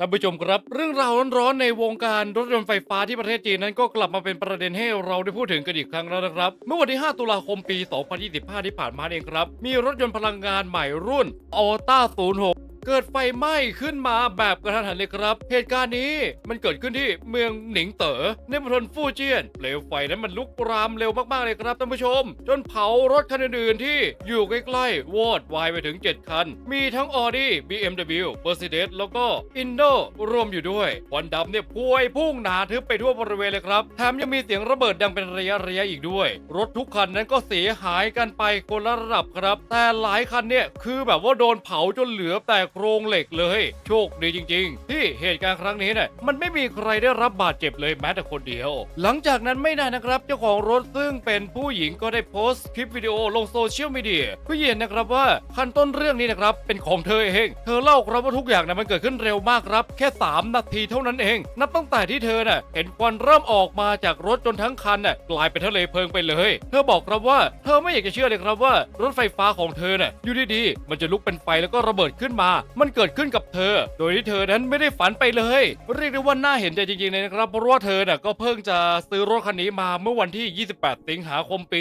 ท่านผู้ชมครับ เรื่องราวร้อนๆในวงการรถยนต์ไฟฟ้าที่ประเทศจีนนั้นก็กลับมาเป็นประเด็นให้เราได้พูดถึงกันอีกครั้งแล้วนะครับ เมื่อวันที่ 5 ตุลาคมปี 2025 ที่ผ่านมาเองครับ มีรถยนต์พลังงานใหม่รุ่น a v t a 06 เกิดไฟไหม้ขึ้นมาแบบกระทันหันเลยครับ เหตุการณ์นี้มันเกิดขึ้นที่เมืองหนิงเต๋อในมณฑลฟู่เจียนเปลวไฟนั้นมันลุกรามเร็วมากๆเลยครับท่านผู้ชม จนเผารถคันอื่นๆที่อยู่ใกล้ๆวอดวายไปถึง 7 คัน มีทั้ง Audi BMW Mercedes แล้วก็ Indo รวมอยู่ด้วยควันดำเนี่ยพวยพุ่งหนาทึบไปทั่วบริเวณเลยครับแถมยังมีเสียงระเบิดดังเป็นระยะระยะๆอีกด้วย รถทุกคันนั้นก็เสียหายกันไปคนละระดับครับ แต่หลายคันเนี่ยคือแบบว่าโดนเผาจนเหลือแต่โครงเหล็กเลย โชคดีจริง ๆ ที่เหตุการณ์ครั้งนี้เนี่ยมันไม่มีใครได้รับบาดเจ็บเลยแม้แต่คนเดียว หลังจากนั้นไม่นานนะครับ เจ้าของรถซึ่งเป็นผู้หญิงก็ได้โพสต์คลิปวิดีโอลงโซเชียลมีเดียเพื่อยืนยันนะครับว่าขั้นต้นเรื่องนี้นะครับเป็นของเธอเอง เธอเล่าครับว่าทุกอย่างนะมันเกิดขึ้นเร็วมากครับ แค่ 3 นาทีเท่านั้นเอง นับตั้งแต่ที่เธอน่ะเห็นควันเริ่มออกมาจากรถจนทั้งคันน่ะกลายเป็นทะเลเพลิงไปเลย เธอบอกครับว่าเธอไม่อยากจะเชื่อเลยครับว่ารถไฟฟ้าของเธอน่ะอยู่ดีๆมันจะลุกเป็นไฟแล้วก็ระเบิดขึ้นมามันเกิดขึ้นกับเธอ โดยที่เธอนั้นไม่ได้ฝันไปเลย เรียกได้ว่าน่าเห็นใจจริงๆเลยนะครับเพราะว่าเธอน่ะก็เพิ่งจะซื้อรถคันนี้มาเมื่อวันที่ 28 สิงหาคมปี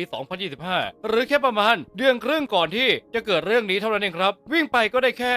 2025 หรือแค่ประมาณเดือนครึ่งก่อนที่จะเกิดเรื่องนี้เท่านั้นเองครับ วิ่งไปก็ได้แค่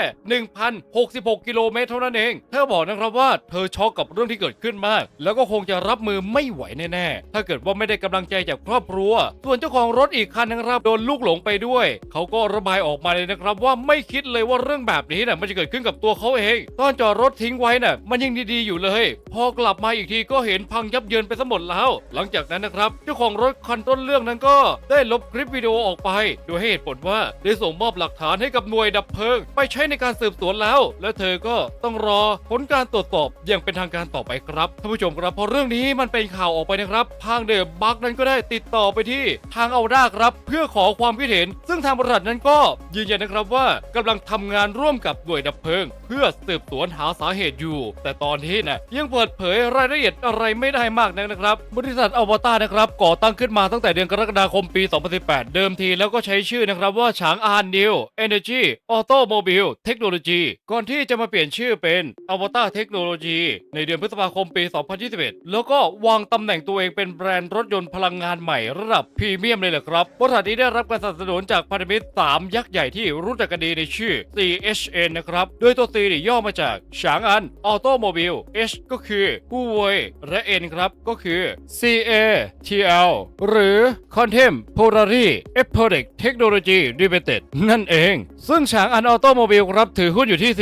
1,066 กิโลเมตรเท่านั้นเอง เธอบอกนะครับว่าเธอช็อกกับเรื่องที่เกิดขึ้นมาก แล้วก็คงจะรับมือไม่ไหวแน่ๆ ถ้าเกิดว่าไม่ได้กำลังใจจากครอบครัว ส่วนเจ้าของรถอีกคันนะครับโดนลูกหลงไปด้วย เขาก็ระบายออกมาเลยนะครับว่าไม่คิดเลยว่าเรื่องแบบนี้น่ะมันจะเกิดขึ้นกับตัวเขาเอง ตอนจอดรถทิ้งไว้น่ะ มันยังดีๆอยู่เลย พอกลับมาอีกทีก็เห็นพังยับเยินไปซะหมดแล้ว หลังจากนั้นนะครับเจ้าของรถคันต้นเรื่องนั้นก็ได้ลบคลิปวิดีโอออกไป โดยให้เหตุผลว่าได้ส่งมอบหลักฐานให้กับหน่วยดับเพลิง ไปใช้ในการสืบสวนแล้ว และเธอก็ต้องรอผลการตรวจสอบอย่างเป็นทางการต่อไปครับท่านผู้ชมครับพอเรื่องนี้มันเป็นข่าวออกไปนะครับทางเดอะบักนั้นก็ได้ติดต่อไปที่ทางเอาด้าครับ เพื่อขอความคิดเห็น ซึ่งทางบริษัทนั้นก็ยืนยันนะครับว่ากำลังทำงานร่วมกับหน่วยดับเพลิง เพื่อสืบสวนหาสาเหตุอยู่ แต่ตอนนี้นะยังเปิดเผยรายละเอียดอะไรไม่ได้มากนักนะครับ บริษัทอวตารนะครับก่อตั้งขึ้นมาตั้งแต่เดือนกรกฎาคมปี 2018 เดิมทีแล้วก็ใช้ชื่อนะครับว่าฉางอานนิวเอเนจีออโตโมบิลเทคโนโลยีก่อนที่จะมาเปลี่ยนชื่อเป็นอวตารเทคโนโลยีในเดือนพฤษภาคมปี 2021 แล้วก็วางตำแหน่งตัวเองเป็นแบรนด์รถยนต์พลังงานใหม่ระดับพรีเมียมเลยแหละครับบริษัทนี้ได้รับการสนับสนุนจากพันธมิตร3ยักษ์ใหญ่ที่รู้จักกันดีในชื่อ CHN นะครับ โดยตัว C เนี่ยย่อมาจากฉางอันออโตโมบิล H ก็คือผู้เวยและ N ครับก็คือ CATL หรือ Contemporary e p o d e c Technology Limited นั่นเอง ซึ่งฉางอันออโตโมบิลครับถือหุ้นอยู่ที่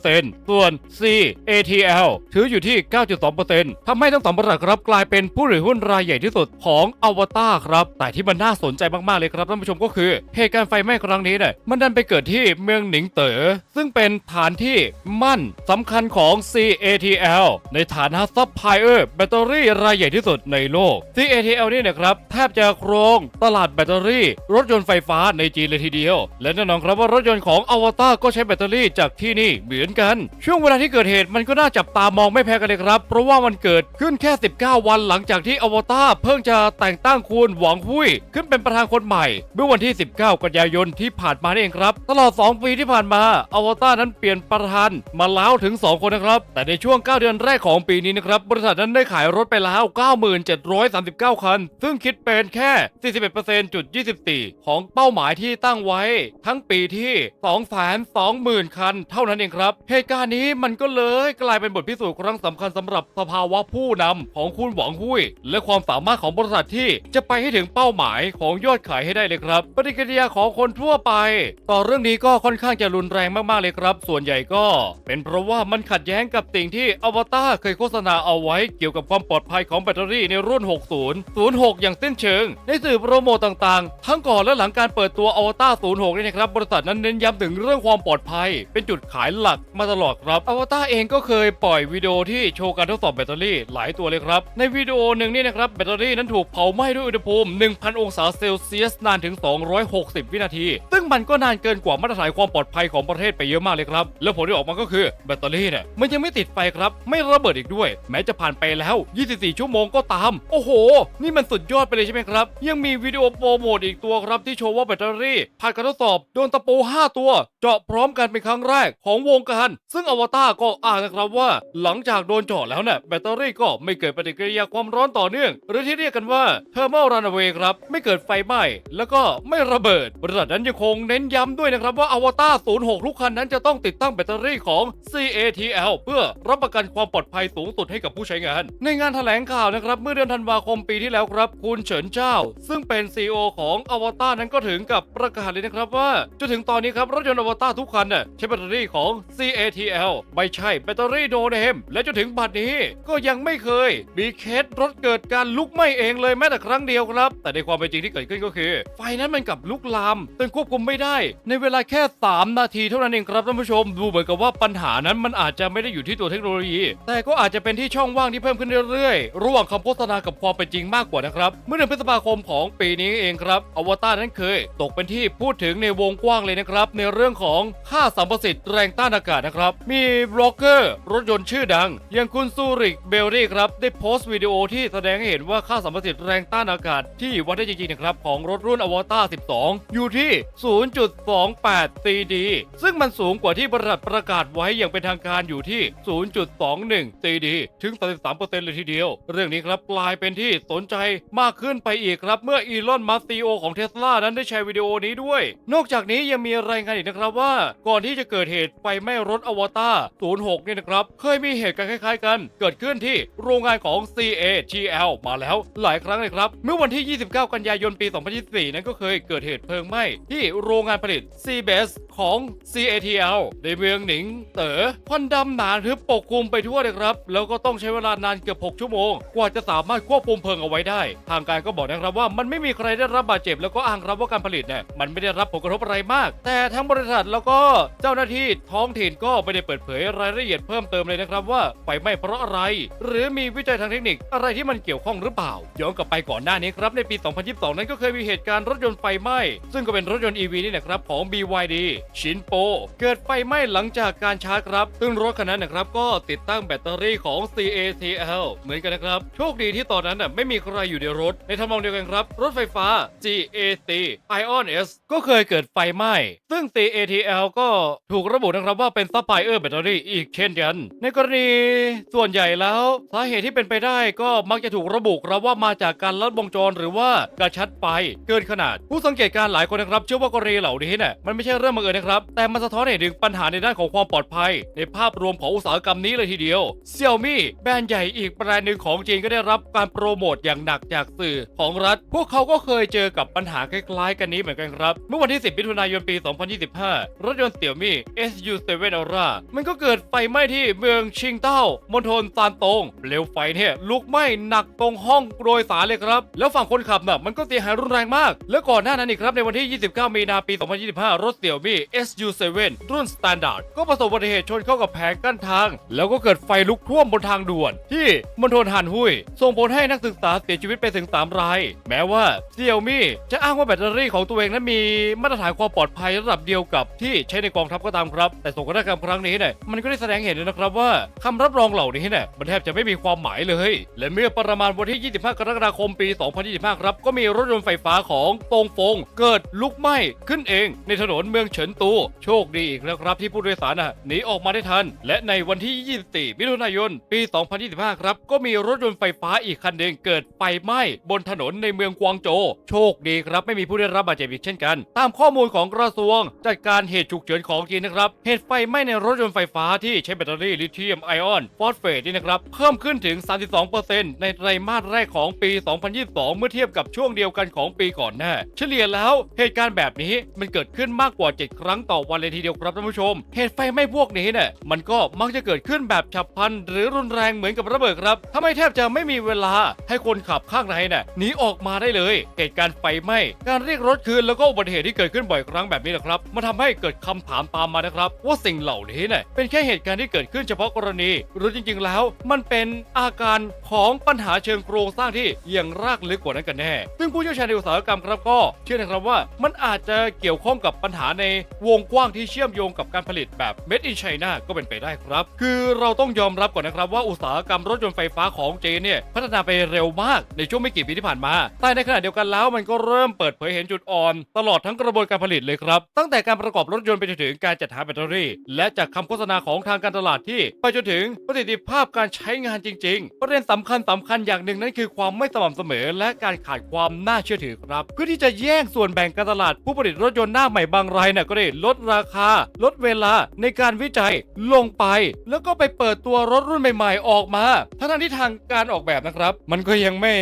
41%ส่วน CATL ถืออยู่ที่ 9.2%ทำให้ทั้งสองบริษัทครับกลายเป็นผู้ถือหุ้นรายใหญ่ที่สุดของอวตารครับ แต่ที่มันน่าสนใจมากๆเลยครับท่านผู้ชมก็คือเหตุการณ์ไฟไหม้ครั้งนี้เนี่ยมันดันไปเกิดที่เมืองหนิงเต๋อซึ่งเป็นฐานที่มั่นสำคัญของ CATL ในฐานะซัพพลายเออร์แบตเตอรี่รายใหญ่ที่สุดในโลก CATL นี่นะครับแทบจะครองตลาดแบตเตอรี่ รถยนต์ไฟฟ้าในจีนเลยทีเดียว และแน่นอนครับว่ารถยนต์ของอวตารก็ใช้แบตเตอรี่จากที่นี่เหมือนกัน ช่วงเวลาที่เกิดเหตุมันก็น่าจับตามองไม่แพ้กันเลยครับ เพราะว่ามันเกิดขึ้นแค่ 19 วันหลังจากที่อวตารเพิ่งจะแต่งตั้งคุณหวังหุยขึ้นเป็นประธานคนใหม่ เมื่อวันที่ 19 กันยายนที่ผ่านมานี่เองครับ ตลอด 2 ปีที่ผ่านมาอวตานั้นเปลี่ยนประธานมาแล้วถึง 2 คนนะครับ แต่ในช่วง 9 เดือนแรกของปีนี้นะครับบริษัทนั้นได้ขายรถไปแล้ว 9739 คัน ซึ่งคิดเป็นแค่ 41%จุด24 ของเป้าหมายที่ตั้งไว้ ทั้งปีที่ 220,000 คัน เท่านั้นเองครับ เหตุการณ์นี้มันก็เลยกลายเป็นบทพิสูจน์ครั้งสำคัญสำหรับสภาวะผู้นำของคุณหวังหุยและความสามารถของบริษัทที่จะไปให้ถึงเป้าหมายของยอดขายให้ได้เลยครับ ปฏิกิริยาของคนทั่วไป ต่อเรื่องนี้ก็ค่อนข้างจะรุนแรงมากๆเลยครับ ส่วนใหญ่ก็เป็นเพราะว่ามันขัดแย้งกับสิ่งที่อวตารเคยโฆษณาเอาไว้เกี่ยวกับความปลอดภัยของแบตเตอรี่ในรุ่น 60 06 อย่างสิ้นเชิง ในสื่อโปรโมตต่างๆ ทั้งก่อนและหลังการเปิดตัวอวตาร06นี่นะครับบริษัทนั้นเน้นย้ำถึงเรื่องความปลอดภัย เป็นจุดขายหลักมาตลอดครับอวตารเองก็เคยปล่อยวิดีโอที่โชว์การทดสอบแบตเตอรี่หลายตัวเลยครับ ในวิดีโอหนึ่งนี่นะครับแบตเตอรี่นั้นถูกเผาไหม้ด้วยอุณหภูมิ 1,000 องศาเซลเซียสนานถึง 260 วินาที ซึ่งมันก็นานเกินกว่ามาตรฐานความปลอดภัยของประเทศไปเยอะอะมากเลยครับ แล้วผลที่ออกมาก็คือแบตเตอรี่เนี่ยมันยังไม่ติดไฟครับ ไม่ระเบิดอีกด้วย แม้จะผ่านไปแล้ว 24 ชั่วโมงก็ตาม โอ้โห นี่มันสุดยอดไปเลยใช่ไหมครับ ยังมีวิดีโอโปรโมทอีกตัวครับที่โชว์ว่าแบตเตอรี่ ผ่านการทดสอบโดนตะปู 5 ตัว เจาะพร้อมกันเป็นครั้งแรกของวงการ ซึ่งอวตารก็อ้างนะครับว่า หลังจากโดนเจาะแล้วเนี่ยแบตเตอรี่ก็ไม่เกิดปฏิกิริยาความร้อนต่อเนื่อง หรือที่เรียกกันว่า thermal runaway ครับไม่เกิดไฟไหม้แล้วก็ไม่ระเบิดบริษัทนั้นยังคงเน้นย้ำด้วยนะครับว่าอวตาร06ทุกคันนั้นจะต้องติดตั้งแบตเตอรี่ของ CATL เพื่อรับประกันความปลอดภัยสูงสุดให้กับผู้ใช้งาน ในงานแถลงข่าวนะครับ เมื่อเดือนธันวาคมปีที่แล้วครับ คุณเฉินเจ้า ซึ่งเป็น CEO ของอวตารนั้นก็ถึงกับประกาศเลยนะครับว่าจนถึงตอนนี้ครับ รถยนต์อวตารทุกคันน่ะใช้แบตเตอรี่ของ CATL ไม่ใช่แบตเตอรี่โนเนมและจนถึงบัดนี้ก็ยังไม่เคย มีเคสรถเกิดการลุกไหม้เองเลยแม้แต่ครั้งเดียวครับ แต่ในความเป็นจริงที่เกิดขึ้นก็คือ ไฟนั้นมันกลับลุกลามจนควบคุมไม่ได้ ในเวลาแค่ 3 นาทีเท่านั้นเองครับท่านผู้ชมดูเหมือนกับว่าปัญหานั้นมันอาจจะไม่ได้อยู่ที่ตัวเทคโนโลยี แต่ก็อาจจะเป็นที่ช่องว่างที่เพิ่มขึ้นเรื่อยๆ ระหว่างคำโฆษณากับความเป็นจริงมากกว่านะครับ เมื่อเดือนพฤษภาคมของปีนี้เองครับอวตารนั้นเคย ตกเป็นที่พูดถึงในวงกว้างเลยนะครับ ในเรื่องของค่าสัมประสิทธิ์แรงต้านอากาศนะครับ มีบล็อกเกอร์ รถยนต์ชื่อดัง อย่างคุณซูริกเบลลี่ครับได้โพสต์วิดีโอที่แสดงให้เห็นว่าค่าสัมประสิทธิ์แรงต้านอากาศที่วัดได้จริงๆนะครับของรถรุ่นอวตาร12 อยู่ที่ 0.28 CD ซึ่งมันสููงกว่าที่บริษัทประกาศไว้อย่างเป็นทางการอยู่ที่ 0.21 CD ถึง 33%เลยทีเดียว เรื่องนี้ครับกลายเป็นที่สนใจมากขึ้นไปอีกครับ เมื่ออีลอนมัสซีโอของเทสลานั้นได้แชร์วิดีโอนี้ด้วย นอกจากนี้ยังมีรายงานอีกนะครับว่า ก่อนที่จะเกิดเหตุไฟไหม้รถอวตาร06 เนี่ยนะครับ เคยมีเหตุการณ์คล้าย ๆ กัน เกิดขึ้นที่โรงงานของ CATL มาแล้วหลายครั้งเลยครับ เมื่อวันที่ 29 กันยายนปี 2024 นั้นก็เคยเกิดเหตุเพลิงไหม้ที่โรงงานผลิต c b s ของ CAT CATL ในเมืองหนิงเต๋อควันดำหนาทึบปกคลุมไปทั่วเลยครับ แล้วก็ต้องใช้เวลานานเกือบ 6 ชั่วโมง กว่าจะสามารถควบคุมเพลิงเอาไว้ได้ ทางการก็บอกนะครับว่ามันไม่มีใครได้รับบาดเจ็บ แล้วก็อ้างรับว่าการผลิตเนี่ยมันไม่ได้รับผลกระทบอะไรมาก แต่ทั้งบริษัทแล้วก็เจ้าหน้าที่ท้องถิ่นก็ไม่ได้เปิดเผยรายละเอียดเพิ่มเติมเลยนะครับว่าไฟไหม้เพราะอะไร หรือมีวิจัยทางเทคนิคอะไรที่มันเกี่ยวข้องหรือเปล่าย้อนกลับไปก่อนหน้านี้ครับในปี 2022 นั้นก็เคยมีเหตุการณ์รถยนต์ไฟไหม้ซึ่งก็เป็นรถยนต์ EV นี่นะครับของ BYD ชินโปเกิดไฟไหม้หลังจากการชาร์จครับ ซึ่งรถคันนั้นนะครับก็ติดตั้งแบตเตอรี่ของ CATL เหมือนกันนะครับ โชคดีที่ตอนนั้นน่ะไม่มีใครอยู่ในรถ ในทำนองเดียวกันครับ รถไฟฟ้า GAC Ion S ก็เคยเกิดไฟไหม้ ซึ่ง CATL ก็ถูกระบุนะครับว่าเป็นซัพพลายเออร์แบตเตอรี่อีกเช่นกัน ในกรณีส่วนใหญ่แล้วสาเหตุที่เป็นไปได้ก็มักจะถูกระบุครับว่ามาจากการลัดวงจรหรือว่ากระชัดไฟเกินขนาด ผู้สังเกตการณ์หลายคนนะครับเชื่อว่ากรณีเหล่านี้เนี่ยมันไม่ใช่เรื่องบังเอิญนะครับ แต่มันสะท้อนให้เห็นถึงปัญหาในด้านของความปลอดภัย ในภาพรวมของอุตสาหกรรมนี้เลยทีเดียว Xiaomi แบรนด์ใหญ่อีกแบรนด์หนึ่งของจีนก็ได้รับการโปรโมทอย่างหนักจากสื่อของรัฐ พวกเขาก็เคยเจอกับปัญหาคล้ายๆ กันนี้เหมือนกันครับ เมื่อวันที่ 10มิถุนายนปี 2025 รถยนต์ Xiaomi SU7 Aura มันก็เกิดไฟไหม้ที่เมืองชิงเต้ามณฑลซานตงเปลวไฟเนี่ยลุกไหม้หนักตรงห้องโดยสารเลยครับ แล้วฝั่งคนขับน่ะมันก็เสียหายรุนแรงมาก แล้วก่อนหน้านั้นอีกครับในวันที่ 29 มีนาปี 2025 รถ Xiaomi SU7 รุ่น Standard ก็ประสบอุบัติเหตุชนเข้ากับแผงกั้นทาง แล้วก็เกิดไฟลุกท่วมบนทางด่วน ที่มณฑลฮันฮุย ส่งผลให้นักศึกษาเสียชีวิตไปถึง 3 ราย แม้ว่า Xiaomi จะอ้างว่าแบตเตอรี่ของตัวเองนั้นมีมาตรฐานความปลอดภัยระดับเดียวกับที่ใช้ในกองทัพก็ตามครับ แต่สงครามครั้งนี้เนี่ยมันก็ได้แสดงเห็นเลยนะครับว่าคำรับรองเหล่านี้เนี่ยมันแทบจะไม่มีความหมายเลย และเมื่อประมาณวันที่ 25 กรกฎาคมปี 2025 ครับ ก็มีรถยนต์ไฟฟ้าของตงฟง เกิดลุกไหม้ขึ้นเอง ในถนนเมืองเฉินตู โชคดีอีกแล้วครับที่ผู้โดยสารน่ะหนีออกมาได้ทัน และในวันที่ 24 มิถุนายน ปี 2025 ครับ ก็มีรถยนต์ไฟฟ้าอีกคันหนึ่งเกิดไฟไหม้บนถนนในเมืองกวางโจ โชคดีครับไม่มีผู้ได้รับบาดเจ็บอีกเช่นกัน ตามข้อมูลของกระทรวง จัดการเหตุฉุกเฉินของจีนนะครับ เหตุไฟไหม้ในรถยนต์ไฟฟ้าที่ใช้แบตเตอรี่ลิเธียมไอออนฟอสเฟตนี่นะครับ เพิ่มขึ้นถึง 32%ในไตรมาสแรกของปี 2022 เมื่อเทียบกับช่วงเดียวกันของปีก่อนหน้า เฉลี่ยแล้วเหตุการณ์แบบนี้มันเกิดขึ้นมากกว่า 7 ครั้งต่อวันเลยทีเดียวครับท่านผู้ชม เหตุไฟไหม้พวกนี้เนี่ยมันก็มักจะเกิดขึ้นแบบฉับพลัน หรือรุนแรงเหมือนกับระเบิดครับทำให้แทบจะไม่มีเวลาให้คนขับข้างในน่ะหนีออกมาได้เลย เหตุการณ์ไฟไหม้การเรียกรถคืนแล้วก็อุบัติเหตุที่เกิดขึ้นบ่อยครั้งแบบนี้แหละครับมันทำให้เกิดคำถามตามมานะครับ ว่าสิ่งเหล่านี้เนี่ยเป็นแค่เหตุการณ์ที่เกิดขึ้นเฉพาะกรณี หรือจริง ๆ แล้ว มันเป็นอาการของปัญหาเชิงโครงสร้างที่ยังรากลึกกว่านั้นกันแน่ ซึ่งผู้เชี่ยวชาญในอุตสาหกรรมครับก็ เชื่อนะครับว่ามันอาจจะเกี่ยวข้องกับปัญหาในวงกว้างที่เชื่อชื่อมโยงกับการผลิตแบบ Made in China ก็เป็นไปได้ครับ คือเราต้องยอมรับก่อนนะครับว่าอุตสาหกรรมรถยนต์ไฟฟ้าของจีนเนี่ยพัฒนาไปเร็วมากในช่วงไม่กี่ปีที่ผ่านมา แต่ในขณะเดียวกันแล้วมันก็เริ่มเปิดเผยเห็นจุดอ่อน ตลอดทั้งกระบวนการผลิตเลยครับ ตั้งแต่การประกอบรถยนต์ไปจนถึงการจัดหาแบตเตอรี่ และจากคำโฆษณาของทางการตลาดที่ ไปจนถึงประสิทธิภาพการใช้งานจริงๆ ประเด็นสำคัญสำคัญอย่างหนึ่งนั่นคือความไม่สม่ำเสมอ และการขาดความน่าเชื่อถือครับ เพื่อที่จะแย่งส่วนแบ่งการตลาดผู้ผลิตรถยนต์หน้าใหม่บางรายเนี่ยก็ได้ลดราคาลดเวลาในการวิจัยลงไป แล้วก็ไปเปิดตัวรถรุ่นใหม่ๆ ออกมาทั้งๆที่ทางการออกแบบนะครับ มันก็ยังไม่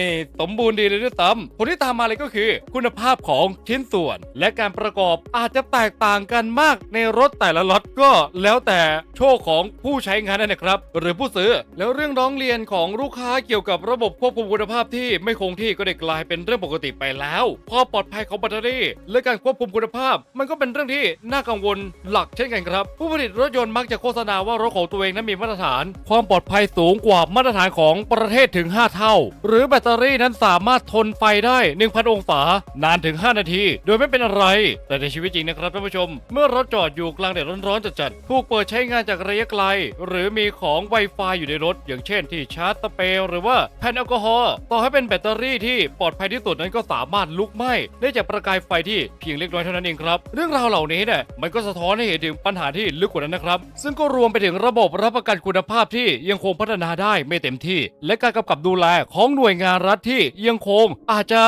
สมบูรณ์ดีเลยด้วยซ้ำผลที่ตามมาเลยก็คือ คุณภาพของชิ้นส่วน และการประกอบอาจจะแตกต่างกันมากในรถแต่ละล็อตก็แล้วแต่โชคของผู้ใช้งานนะครับ หรือผู้ซื้อแล้วเรื่องร้องเรียนของลูกค้าเกี่ยวกับระบบควบคุมคุณภาพที่ไม่คงที่ก็ได้กลายเป็นเรื่องปกติไปแล้วความปลอดภัยของแบตเตอรี่ และการควบคุมคุณภาพ มันก็เป็นเรื่องที่น่ากังวลหลักเช่นกันครับ ผู้ผลิตรถยนต์มักจะโฆษณาว่ารถของตัวเองนั้นมีมาตรฐาน ความปลอดภัยสูงกว่ามาตรฐานของประเทศถึง 5 เท่า หรือแบตเตอรี่นั้นสามารถทนไฟได้ 1,000 องศานานถึง 5 นาที โดยไม่เป็นอะไร แต่ในชีวิตจริงนะครับท่านผู้ชม เมื่อรถจอดอยู่กลางแดดร้อนๆจัดๆถูกเปิดใช้งานจากระยะไกล หรือมีของ Wi-Fi อยู่ในรถ อย่างเช่นที่ชาร์จสเปรย์หรือว่าแผ่นแอลกอฮอล์ต่อให้เป็นแบตเตอรี่ที่ปลอดภัยที่สุดนั้นก็สามารถลุกไหม้ได้จากประกายไฟที่เพียงเล็กน้อยเท่านั้นเองครับ เรื่องราวเหล่านี้เนี่ยมันก็สะท้อนให้เห็นถึงปัญหาที่ลึกกว่านั้นนะครับ ซึ่งก็รวมไปถึงระบบรับประกันคุณภาพที่ยังคงพัฒนาได้ไม่เต็มที่ และการกำกับดูแลของหน่วยงานรัฐที่ยังคงอาจจะ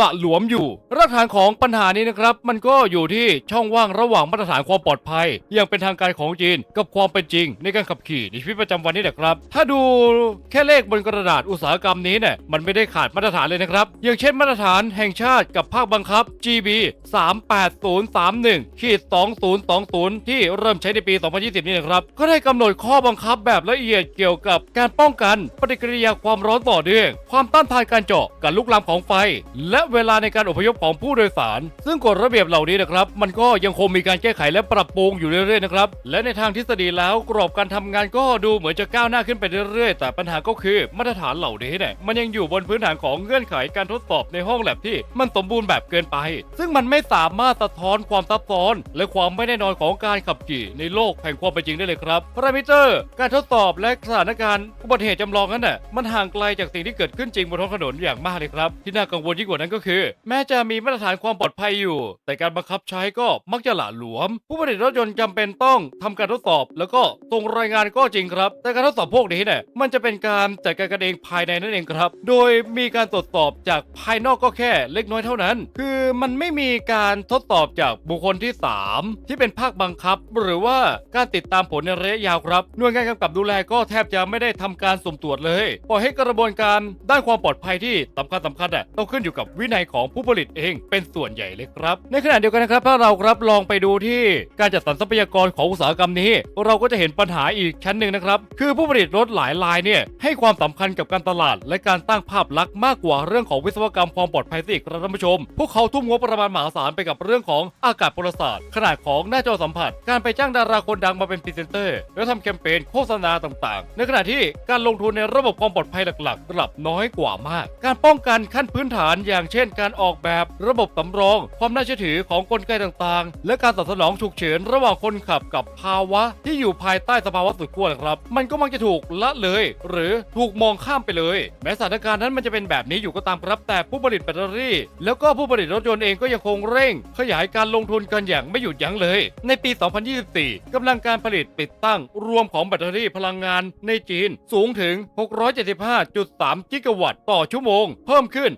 ละหลวมอยู่ รากฐานของปัญหานี้นะครับ มันก็อยู่ที่ช่องว่างระหว่างมาตรฐานความปลอดภัย อย่างเป็นทางการของจีน กับความเป็นจริง ในการขับขี่ในชีวิตประจำวันนี่แหละครับ ถ้าดูแค่เลขบนกระดาษอุตสาหกรรมนี้เนี่ยมันไม่ได้ขาดมาตรฐานเลยนะครับ อย่างเช่นมาตรฐานแห่งชาติกับภาคบังคับ GB 38031ขีด2020ที่เริ่มใช้ในปี 2020 นี่นะครับ ก็ได้กำหนดข้อบังคับแบบละเอียดเกี่ยวกับการป้องกันปฏิกิริยาความร้อนต่อเนื่องความต้านทานการเจาะการลุกลามของไฟ และเวลาในการอพยพของผู้โดยสาร ซึ่งกฎระเบียบเหล่านี้นะครับ มันก็ยังคงมีการแก้ไขและปรับปรุงอยู่เรื่อยๆนะครับและในทางทฤษฎีแล้วกรอบการทำงานก็ดูเหมือนจะก้าวหน้าขึ้นไปเรื่อยๆ แต่ปัญหาก็คือมาตรฐานเหล่านี้เนี่ยมันยังอยู่บนพื้นฐานของเงื่อนไขการทดสอบในห้องแลบที่มันสมบูรณ์แบบเกินไป ซึ่งมันไม่สามารถสะท้อนความซับซ้อน และความไม่แน่นอนของการขับขี่ในโลกแห่งความเป็นจริงได้เลยครับพารามิเตอร์ การทดสอบและสถานการณ์อุบัติเหตุจำลองนั้นน่ะมันห่างไกลจากสิ่งที่เกิดขึ้นจริงบนท้องถนนอย่างมากเลยครับที่น่ากังวลยิ่งกว่านั้นก็คือ แม้จะมีมาตรฐานความปลอดภัยอยู่ แต่การบังคับใช้ก็มักจะหละหลวม ผู้ผลิตรถยนต์จำเป็นต้องทำการทดสอบ แล้วก็ส่งรายงานก็จริงครับ แต่การทดสอบพวกนี้เนี่ยมันจะเป็นการจัดการกันเองภายในนั่นเองครับ โดยมีการตรวจสอบจากภายนอกก็แค่เล็กน้อยเท่านั้น คือมันไม่มีการทดสอบจากบุคคลที่ 3 ที่เป็นภาคบังคับ หรือว่าการติดตามผลในระยะยาวครับ หน่วยงานกำกับดูแลก็แทบจะไม่ได้ทำการสุ่มตรวจเลยปล่อยให้กระบวนการด้านความปลอดภัยที่สำคัญสำคัญอะต้องขึ้นอยู่กับวินัยของผู้ผลิตเองเป็นส่วนใหญ่เลยครับ ในขณะเดียวกันนะครับถ้าเราครับลองไปดูที่การจัดสรรทรัพยากรของอุตสาหกรรมนี้ เราก็จะเห็นปัญหาอีกชั้นหนึ่งนะครับคือผู้ผลิตรถหลายรายเนี่ยให้ความสำคัญกับการตลาด และการตั้งภาพลักษณ์มากกว่าเรื่องของวิศวกรรมความปลอดภัยสิครับท่านผู้ชม พวกเขาทุ่มงบประมาณมหาศาลไปกับเรื่องของอากาศพลศาสตร์ ขนาดของหน้าจอสัมผัส การไปจ้างดาราคนดังมาเป็นพรีเซนเตอร์ แล้วทำแคมเปญโฆษณาต่างๆ ในขณะที่การลงทุนในระบบความปลอดภัยหลักๆกลับน้อยกว่ามาก การป้องกันขั้นพื้นฐานอย่างเช่น การออกแบบระบบสำรอง ความน่าเชื่อถือของกลไกต่างๆ และการตอบสนองฉุกเฉินระหว่างคนขับกับภาวะ ที่อยู่ภายใต้สภาวะสุดขั้วครับ มันก็มักจะถูกละเลย หรือถูกมองข้ามไปเลย แม้สถานการณ์นั้นมันจะเป็นแบบนี้อยู่ก็ตามครับแต่ผู้ผลิตแบตเตอรี่ แล้วก็ผู้ผลิตรถยนต์เองก็ยังคงเร่ง ขยายการลงทุนกันอย่างไม่หยุดยั้งเลย ในในปี 2024 กำลังการผลิตติดตั้งรวมของแบตเตอรี่พลังงานในจีนสูงถึง 675.3 กิกะวัตต์ต่อชั่วโมง เพิ่มขึ้น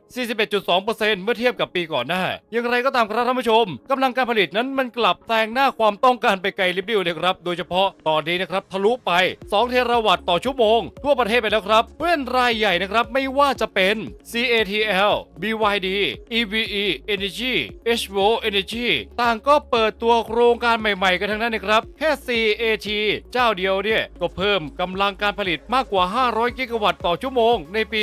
41.2%เมื่อเทียบกับปีก่อนหน้า อย่างไรก็ตามครับท่านผู้ชมกำลังการผลิตนั้นมันกลับแซงหน้าความต้องการไปไกลลิบลิวเลยครับ โดยเฉพาะตอนนี้นะครับทะลุไป 2 เทราวัตต์ต่อชั่วโมง ทั่วประเทศไปแล้วครับเพื่อนรายใหญ่นะครับไม่ว่าจะเป็น CATL BYD EVE Energy HVO Energy ต่างก็เปิดตัวโครงการใหม่ๆ กันทั้งนั้นนะครับแค่ CAT เจ้าเดียวเนี่ยก็เพิ่มกำลังการผลิตมากกว่า 500 กิกะวัตต์ต่อชั่วโมง ในปี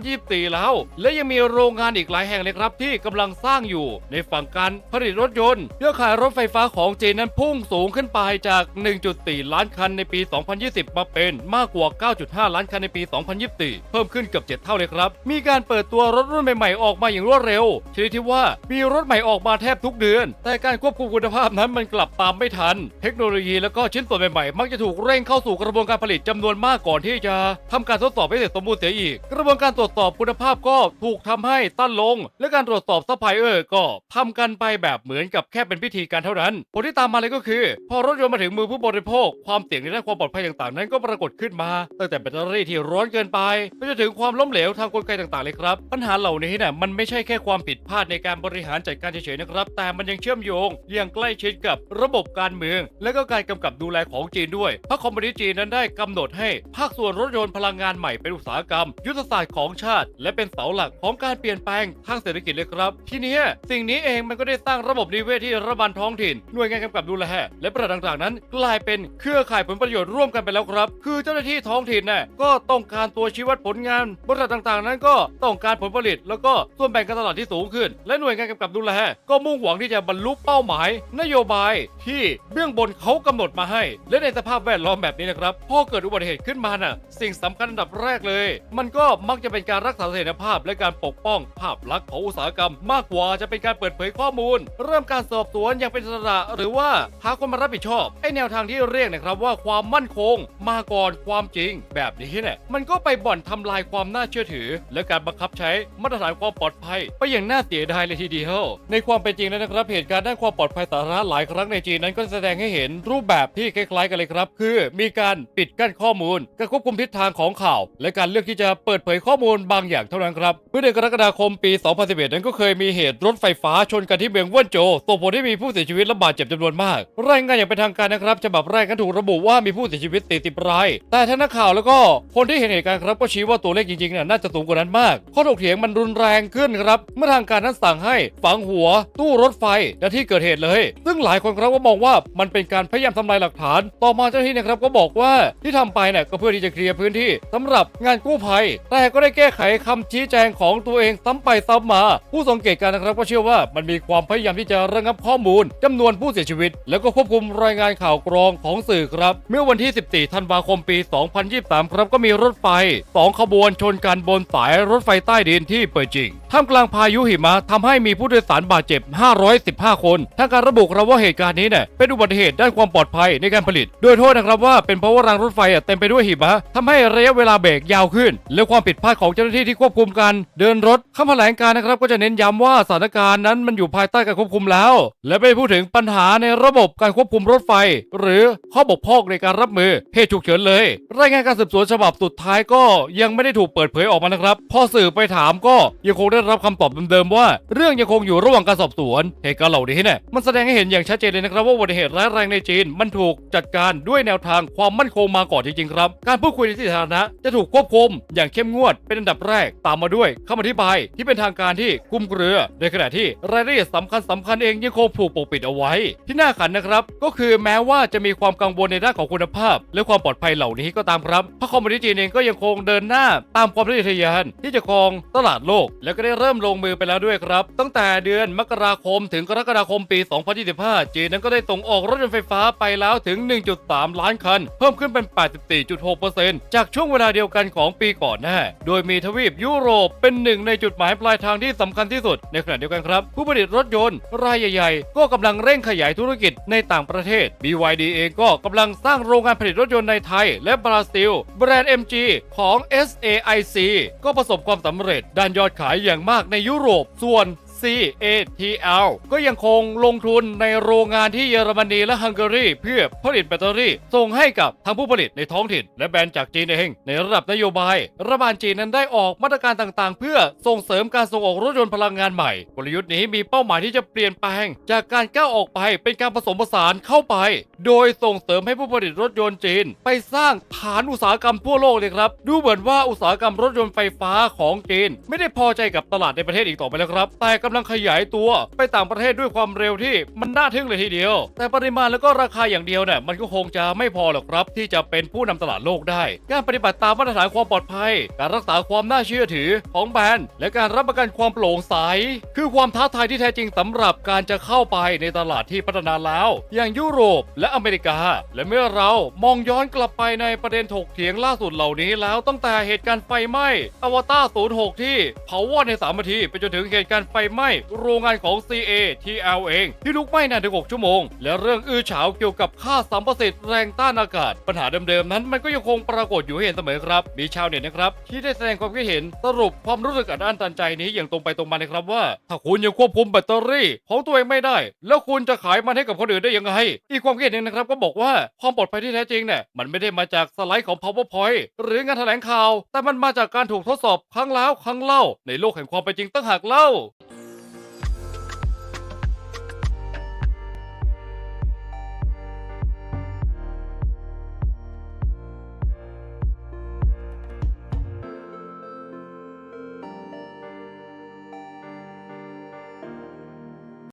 2024 แล้ว และยังมีโรงงานอีกหลายแห่งเลยครับที่กำลังสร้างอยู่ ในฝั่งการผลิตรถยนต์เครือข่ายรถไฟฟ้าของจีนนั้นพุ่งสูงขึ้นไปจาก 1.4 ล้านคันในปี 2020 มาเป็นมากกว่า 9.5 ล้านคันในปี 2024 เพิ่มขึ้นเกือบ 7 เท่าเลยครับ มีการเปิดตัวรถรุ่นใหม่ๆ ออกมาอย่างรวดเร็วชนิดที่ว่ามีรถใหม่ออกมาแทบทุกเดือน แต่การควบคุมคุณภาพนั้นมันกลับบตามไม่ทัน เทคโนโลยีแล้วก็ชิ้นส่วนใหม่ๆ มักจะถูกเร่งเข้าสู่กระบวนการผลิตจำนวนมากก่อนที่จะทำการทดสอบให้เสร็จสมบูรณ์เสียอีก กระบวนการตรวจสอบคุณภาพก็ถูกทำให้ตั้นลง และการตรวจสอบซัพพลายเออร์ก็ทำกันไปแบบเหมือนกับแค่เป็นพิธีการเท่านั้นผลที่ตามมาเลยก็คือ พอรถยนต์มาถึงมือผู้บริโภค ความเสี่ยงในด้านความปลอดภัยต่างๆ นั้นก็ปรากฏขึ้นมาตั้งแต่แบตเตอรี่ที่ร้อนเกินไปไปจนถึงความล้มเหลวทางกลไกต่างๆเลยครับ ปัญหาเหล่านี้เนี่ยมันไม่ใช่แค่ความผิดพลาดในการบริหารจัดการเฉยๆนะครับ แต่มันยังเชื่อมโยงอย่างใกล้ชิดกับระบบการเมือง และก็การกำกับดูแลของจีนด้วยพรรคคอมมิวนิสต์จีนนั้นได้กำหนดให้ภาคส่วนรถยนต์พลังงานใหม่เป็นอุตสาหกรรม ยุทธศาสตร์ของชาติ และเป็นเสาหลักของการเปลี่ยนแปลงทางเศรษฐกิจเลยครับ ทีนี้สิ่งนี้เองมันก็ได้สร้างระบบนิเวศที่รัฐบาลท้องถิ่นหน่วยงานกำกับดูแลและประเทศต่างๆนั้น กลายเป็นเครือข่ายผลประโยชน์ร่วมกันไปแล้วครับ คือเจ้าหน้าที่ท้องถิ่นน่ะก็ต้องการตัวชี้วัดผลงานบริษัทต่างๆ นั้นก็ต้องการผลผลิต แล้วก็ส่วนแบ่งการตลาดที่สูงขึ้น และหน่วยงานกำกับดูแลก็มุ่งหวังที่จะบรรลุเป้าหมาย นโยบายที่เบื้องบนเขากำหนดมาให้ และในสภาพแวดล้อมแบบนี้นะครับพอเกิดอุบัติเหตุขึ้นมาน่ะ สิ่งสำคัญอันดับแรกเลย มันก็มักจะเป็นการรักษาเสถียรภาพ และการปกป้องภาพลักษณ์ของอุตสาหกรรม มากกว่าจะเป็นการเปิดเผยข้อมูล เริ่มการสอบสวนอย่างเป็นอิสระหรือว่าหาคนมารับผิดชอบไอแนวทางที่เรียกนะครับว่าความมั่นคง มาก่อนความจริง แบบนี้เนี่ยมันก็ไปบ่อนทำลายความน่าเชื่อถือ และการบังคับใช้มาตรฐานความปลอดภัย ไปอย่างน่าเสียดายเลยทีเดียวในความเป็นจริงแล้วนะครับเหตุการณ์ด้านความปลอดภัยสาธารณะหลายครั้งในจีนนั้นก็แสดงให้เห็นรูปแบบที่คล้ายๆกันเลยครับ คือมีการปิดกั้นข้อมูลการควบคุมทิศทางของข่าว และการเลือกที่จะเปิดเผยข้อมูลบางอย่างเท่านั้นครับเมื่อเดือนกรกฎาคมปี 2011 นั้นก็เคยมีเหตุรถไฟฟ้าชนกันที่เมืองเว่นโจส่งผลให้มีผู้เสียชีวิตและบาดเจ็บจำนวนมาก รายงานอย่างเป็นทางการนะครับฉบับแรกก็ถูกระบุว่ามีผู้เสียชีวิต 40 ราย แต่ทั้งนักข่าวแล้วก็คนที่เห็นเหตุการณ์ครับก็ชี้ว่าตัวเลขจริงๆน่าจะสูงกว่านั้นมากข้อถกเถียงมันรุนแรงขึ้นครับเมื่อทางการนั้นสั่งให้ฝังหัว ตู้รถไฟณที่เกิดเหตุเลย ซึ่งหลายคนครับก็มองว่ามันเป็นการพยายามทำลายหลักฐาน ต่อมาเจ้าหน้าที่นะครับก็บอกว่าที่ทำไปเนี่ยก็เพื่อที่จะเคลียร์พื้นที่สำหรับงานกู้ภัย แต่ก็ได้แก้ไขคำชี้แจงของตัวเองซ้ำไปซ้ำมา ผู้สังเกตการณ์นะครับก็เชื่อว่ามันมีความพยายามที่จะระงับข้อมูลจำนวนผู้เสียชีวิต แล้วก็ควบคุมรายงานข่าวกรองของสื่อครับ เมื่อวันที่ 14 ธันวาคมปี 2023 ครับก็มีรถไฟ 2 ขบวนชนกันบนสายรถไฟใต้ดินที่เปิดจริงท่ามกลางพายุหิมะทำให้มีผู้โดยสารบาดเจ็บ 515 คนทางการระบุครับว่าเหตุการณ์นี้เนี่ยเป็นอุบัติเหตุด้านความปลอดภัยในการผลิต โดยโทษนะครับว่าเป็นเพราะว่ารางรถไฟอะเต็มไปด้วยหิมะทำให้ระยะเวลาเบรกยาวขึ้น และความผิดพลาดของเจ้าหน้าที่ที่ควบคุมการเดินรถคำแถลงการนะครับก็จะเน้นย้ำว่าสถานการณ์นั้นมันอยู่ภายใต้การควบคุมแล้ว และไม่พูดถึงปัญหาในระบบการควบคุมรถไฟ หรือข้อบกพร่องในการรับมือเหตุฉุกเฉินเลย รายงานการสืบสวนฉบับสุดท้ายก็ยังไม่ได้ถูกเปิดเผยออกมานะครับพอสื่อไปถามก็ยังคงได้รับคำตอบเดิมๆว่า เรื่องยังคงอยู่ระหว่างการสอบสวนเหตุการณ์เหล่านี้เนี่ยมันแสดงให้เห็นอย่างชัดเจนเลยนะครับว่าอุบัติเหตุร้ายแรงในจีน มันถูกจัดการด้วยแนวทางความมั่นคงมาก่อนจริงๆครับ การพูดคุยในที่สาธารณะจะถูกควบคุมอย่างเข้มงวดเป็นอันดับแรกตามมาด้วยคำอธิบายที่เป็นทางการที่คุมเครือ ในขณะที่รายละเอียดสำคัญสำคัญๆเองยังคงถูกปกปิดเอาไว้ ที่น่าขันนะครับ ก็คือแม้ว่าจะมีความกังวลในด้านของคุณภาพ และความปลอดภัยเหล่านี้ก็ตามครับพรรคคอมมิวนิสต์จีนเองก็ยังคงเดินหน้าตามความทะเยอทะยานที่จะครองตลาดโลก แล้วก็ได้เริ่มลงมือไปแล้วด้วยครับ ตั้งแต่เดือนมกราคมถึงกรกฎาคมปี 2025จีนนั้นก็ได้ส่งออกรถยนต์ไฟฟ้าไปแล้วถึง 1.3 ล้านคัน เพิ่มขึ้นเป็น 84.6%จากช่วงเวลาเดียวกันของปีก่อนหน้า โดยมีทวีปยุโรปเป็นหนึ่งในจุดหมายปลายทางที่สำคัญที่สุด ในขณะเดียวกันครับ ผู้ผลิตรถยนต์รายใหญ่ ๆ ก็กำลังเร่งขยายธุรกิจในต่างประเทศ BYD เองก็กำลังสร้างโรงงานผลิตรถยนต์ในไทย และบราซิล แบรนด์ MG ของ SAIC ก็ประสบความสำเร็จด้านยอดขายอย่างมากในยุโรป ส่วน CATL ก็ยังคงลงทุนในโรงงานที่เยอรมนีและฮังการีเพื่อผลิตแบตเตอรี่ ส่งให้กับทางผู้ผลิตในท้องถิ่น และแบรนด์จากจีนเอง ในระดับนโยบาย รัฐบาลจีนนั้นได้ออกมาตรการต่างๆ เพื่อส่งเสริมการส่งออกรถยนต์พลังงานใหม่ กลยุทธ์นี้มีเป้าหมายที่จะเปลี่ยนแปลง จากการก้าวออกไปเป็นการผสมผสานเข้าไป โดยส่งเสริมให้ผู้ผลิตรถยนต์จีน ไปสร้างฐานอุตสาหกรรมทั่วโลกเลยครับ ดูเหมือนว่าอุตสาหกรรมรถยนต์ไฟฟ้าของจีน ไม่ได้พอใจกับตลาดในประเทศอีกต่อไปแล้วครับ แต่กำลังขยายตัวไปต่างประเทศด้วยความเร็วที่มันน่าทึ่งเลยทีเดียว แต่ปริมาณแล้วก็ราคาอย่างเดียวเนี่ยมันก็คงจะไม่พอหรอกครับ ที่จะเป็นผู้นำตลาดโลกได้ การปฏิบัติตามมาตรฐานความปลอดภัย การรักษาความน่าเชื่อถือของแบรนด์ และการรับประกันความโปร่งใสคือความท้าทายที่แท้จริงสำหรับการจะเข้าไปในตลาดที่พัฒนาแล้ว อย่างยุโรปและอเมริกา และเมื่อเรามองย้อนกลับไปในประเด็นถกเถียงล่าสุดเหล่านี้แล้วตั้งแต่เหตุการณ์ไฟไหม้อวตาร06 ที่เผาวอดใน3นาทีไปจนถึงเหตุการณ์ไฟไหม้ไหม้โรงงานของ CA TL เอง ที่ลุกไหม้นานถึง 6 ชั่วโมง และเรื่องอื้อฉาวเกี่ยวกับค่าสัมประสิทธิ์แรงต้านอากาศ ปัญหาเดิมๆนั้นมันก็ยังคงปรากฏอยู่ให้เห็นเสมอครับ มีชาวเน็ตนะครับ ที่ได้แสดงความคิดเห็นสรุปความรู้สึกอัดอั้นตันใจนี้อย่างตรงไปตรงมานะครับว่า ถ้าคุณยังควบคุมแบตเตอรี่ ของตัวเองไม่ได้ แล้วคุณจะขายมันให้กับคนอื่นได้ยังไงอีกความคิดเห็นนึงนะครับก็บอกว่าความปลอดภัยที่แท้จริงเนี่ยมันไม่ได้มาจากสไลด์ของ powerpoint หรืองานแถลงข่าว แต่มันมาจากการถูกทดสอบครั้งแล้วครั้งเล่าในโลกแห่งความเป็นจริงตั้งหากเล่า